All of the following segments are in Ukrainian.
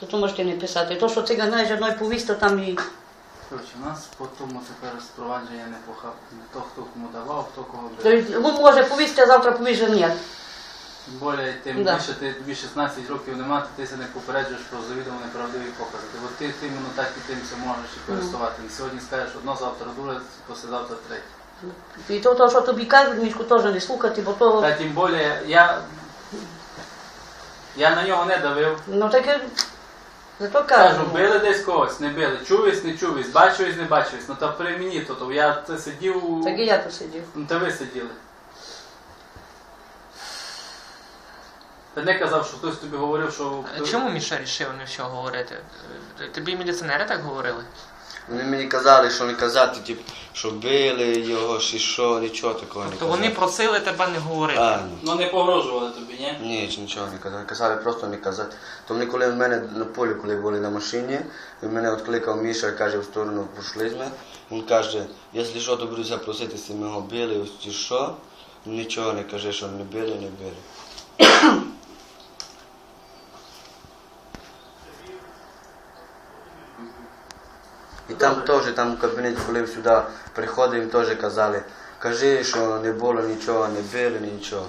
То, то можете не писати. То, що циган знаєш, одної повість, то там і. Коротше, у нас по тому тепер спровадження не похап. Не то, хто кому давав, хто кого То, й- ну, може повісти, а завтра повість, ні. Тим більше, тим Да. більше ти тобі 16 років нема, то ти себе не попереджуєш про завідомо неправдиві покази. От ти, ти іменно так і тим це можеш і користувати. Сьогодні скажеш одно, завтра друге, післязавтра третє. І то, то що тобі кажуть, мішку теж не слухати, бо то. Та тим більше я, я на нього не давив. Ну таке. Зато Кажу, кажу. били десь когось, не били. Чувись, не чувись, бачились, не бачились. Ну та при мені то, то я це сидів. Так і я тут сидів. Ну та ви сиділи. Та не казав, що хтось тобі говорив, що. А Чому Міша рішив не все говорити? Е, Тобі міліціонери так говорили? Вони мені казали, що не казати, типу, що били його, чи що, нічого такого не Тобто казали. вони просили тебе не говорити. А, ні. Ну не погрожували тобі, ні? Ні, чи нічого не казали. Казали просто не казати. То вони коли в мене на полі, коли були на машині, він мене відкликав Міша, каже, в сторону пішли ми. Він каже, якщо що, то буду запросити, з ми його били, ось чи що. Нічого не каже, що не били, не били. І там теж, там в кабінеті, коли сюди приходив, їм теж казали, кажи, що не було нічого, не били, нічого.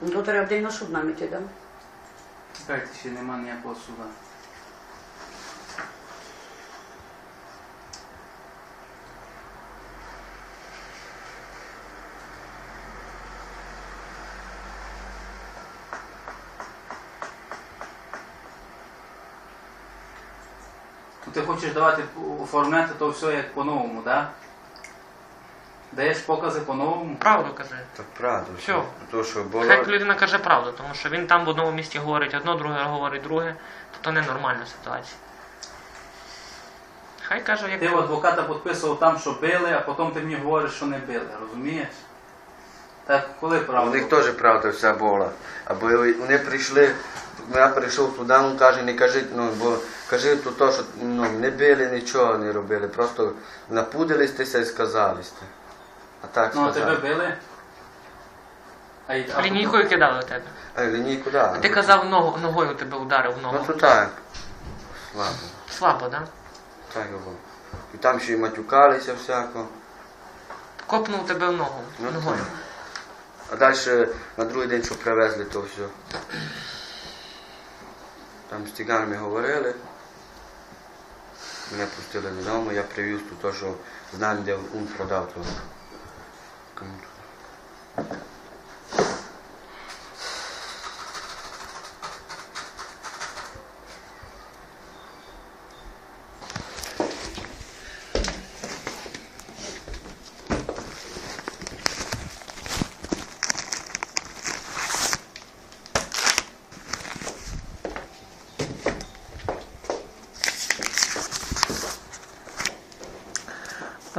Ну то треба день на суд нам іти, да? Чекайте, ще нема ніякого суда. Ти хочеш давати оформляти то все як по-новому, так? Да? Даєш покази по-новому? Правду кажи. Так правда. Всьо. То, що було. Хай людина каже правду, тому що він там в одному місті говорить одно, друге говорить друге, то то ненормальна ситуація. Хай каже, як Ти у адвоката підписував там, що били, а потім ти мені говориш, що не били, розумієш? Так коли У них теж правда вся була. Або вони прийшли, я прийшов туди, він каже, не кажіть, ну, бо кажи то, то що ну, не били, нічого не робили, просто напудилися і сказали. А так Ну, а сказали. тебе били? А, й- а лінійкою кидали в тебе. А лінійку, А ти казав, ногу, ногою тебе ударив в ногу. Ну то так. Слабо. Слабо, да? Так було. І там ще й матюкалися всяко. Копнув тебе в ногу. Ну, ногою. так. А далі на другий день, що привезли, то все. Там з тіганами говорили. Мене пустили додому, я привіз тут то, що знали, де ум продав то.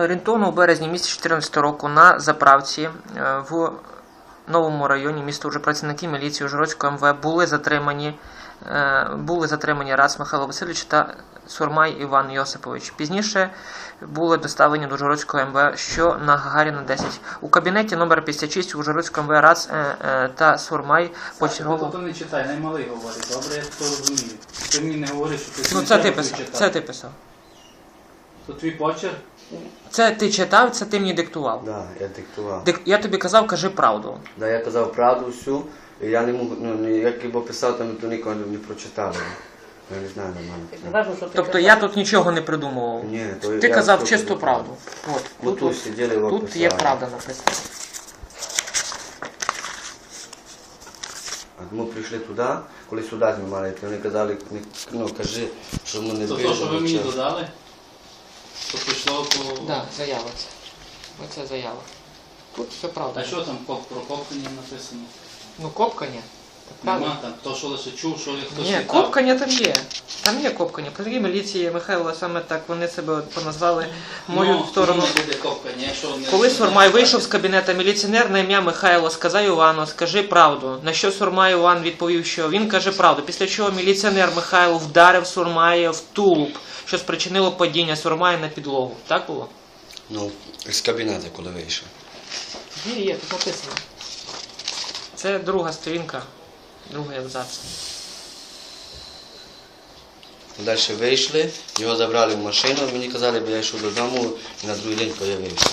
Орієнтовно у березні місяці 2014 року на заправці е, в новому районі міста вже працівники міліції Ужгородського МВ були затримані, е, були затримані Рац Михайло Васильович та Сурмай Іван Йосипович. Пізніше були доставлені до Ужгородського МВ, що на Гагаріна 10. У кабінеті номер 56 Ужгородського МВ Рац е, та Сурмай почергово. Тобто не читай, наймалий говорить, добре, я то розумію. Ти мені не говориш, що ти Ну це ти писав. Це ти писав. То твій почерк? Це ти читав, це ти мені диктував. Да, я диктував. Дик- Я тобі казав, кажи правду. Да, я казав правду всю, і я не мог, ну, ні- як його писав, там то нікого не прочитали. Я не знаю нормально. Важно, що ти Тобто казав. я тут нічого не придумував. Ні, то Ти я казав чисту правду. От, Бо тут, тут сиділи, його тут є писали. правда написана. А ми прийшли туди, коли сюди знімали, то вони казали, ну кажи, що ми не То то, що ви мені додали? То пішло по... Так, заява це. Оце заява. Тут все правда. А що там коп- про копкання написано? Ну, копкання. Нема там, то що лише чув, що хтось Ні, копкання там є. Там є копкання. Працівники міліції Михайло саме так вони себе поназвали мою ну, сторону. воно буде копкання, не- Коли Сурмай вийшов з кабінета міліціонер на ім'я Михайло сказав Івану, скажи правду. На що Сурмай Іван відповів, що він каже правду. Після чого міліціонер Михайло вдарив Сурмая в тулуб, що спричинило падіння Сурмая на підлогу. Так було? Ну, з кабінету, коли вийшов. Є, є, тут написано. Це друга сторінка, другий абзац. Далі вийшли, його забрали в машину, мені казали, бо я йшов додому і на другий день появився.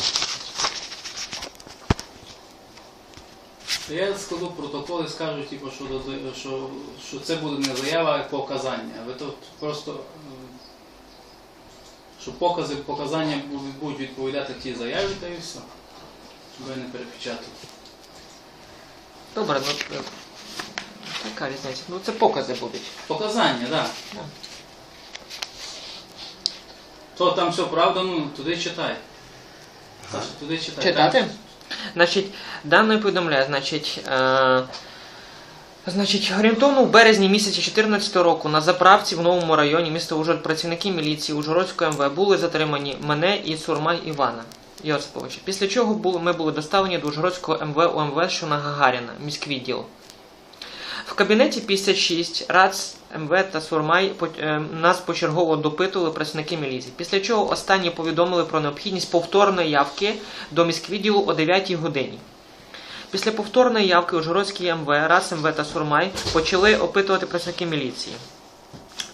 Я складу протокол і скажу, типу, що, що, що це буде не заява, а показання. Ви тут просто, що покази, показання будуть- відповідати тій заяві, та і все. Щоб я не перепечатав. Добре, ну е, яка різниця? Ну це покази будуть. Показання, так. Да. Да. То там все правда, ну туди читай. Саша, туди читай. Читати? Там- Значить, дане повідомляє, значить, е, значить, орієнтовно в березні місяці 2014 року на заправці в новому районі міста Ужгород працівники міліції Ужгородської МВ були затримані мене і Сурмай Івана Йосиповича. Після чого були, ми були доставлені до Ужгородського МВ УМВ, що на Гагаріна, міськвідділ. В кабінеті 56 РАЦ МВ та Сурмай е, нас почергово допитували працівники міліції. Після чого останні повідомили про необхідність повторної явки до міськвідділу о 9 годині. Після повторної явки Ужгородський МВ, РАЦ МВ та Сурмай почали опитувати працівники міліції.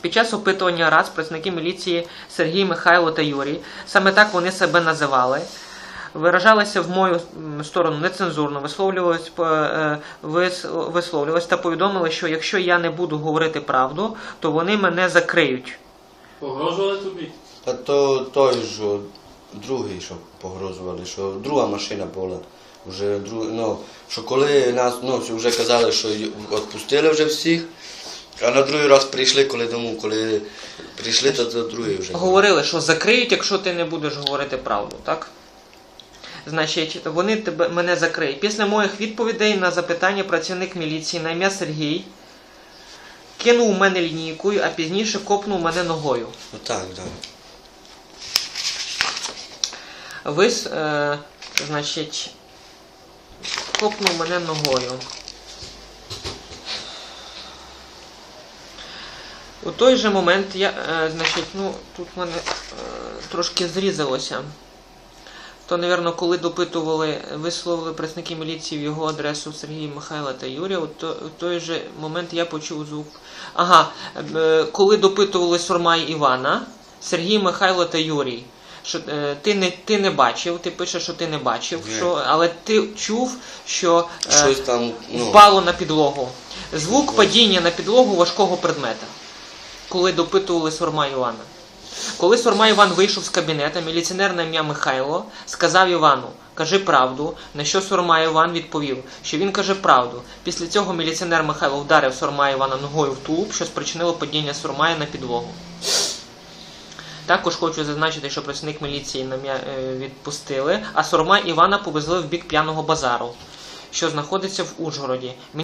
Під час опитування РАЦ працівники міліції Сергій, Михайло та Юрій, саме так вони себе називали, виражалися в мою сторону нецензурно, висловлювались, по- е, та повідомили, що якщо я не буду говорити правду, то вони мене закриють. Погрожували тобі? Та то той ж другий, що погрожували, що друга машина була. Вже друг, ну, що коли нас ну, вже казали, що відпустили вже всіх, а на другий раз прийшли, коли дому, коли прийшли, то, то другий вже. Говорили, що закриють, якщо ти не будеш говорити правду, так? Значить, вони тебе, мене закриють. Після моїх відповідей на запитання працівник міліції на ім'я Сергій кинув у мене лінійкою, а пізніше копнув мене ногою. Ну так, так. Вис, е, значить, копнув мене ногою. У той же момент я, е, значить, ну, тут в мене е, трошки зрізалося. То, напевно, коли допитували, висловили представники міліції в його адресу Сергія Михайла та Юрія, у то- у той же момент я почув звук. Ага, е, коли допитували Сурмай Івана, Сергій Михайло та Юрій. Що е, ти не ти не бачив, ти пишеш, що ти не бачив, Ні. що, але ти чув, що е, Щось там, ну, впало на підлогу. Звук падіння на підлогу важкого предмета, коли допитували Сурма Івана. Коли Сурма Іван вийшов з кабінета, міліціонер на ім'я Михайло сказав Івану, кажи правду, на що Сурма Іван відповів, що він каже правду. Після цього міліціонер Михайло вдарив Сурма Івана ногою в тулуб, що спричинило падіння Сурмая на підлогу. Також хочу зазначити, що працівник міліції е, відпустили, а Сурма Івана повезли в бік п'яного базару, що знаходиться в Ужгороді.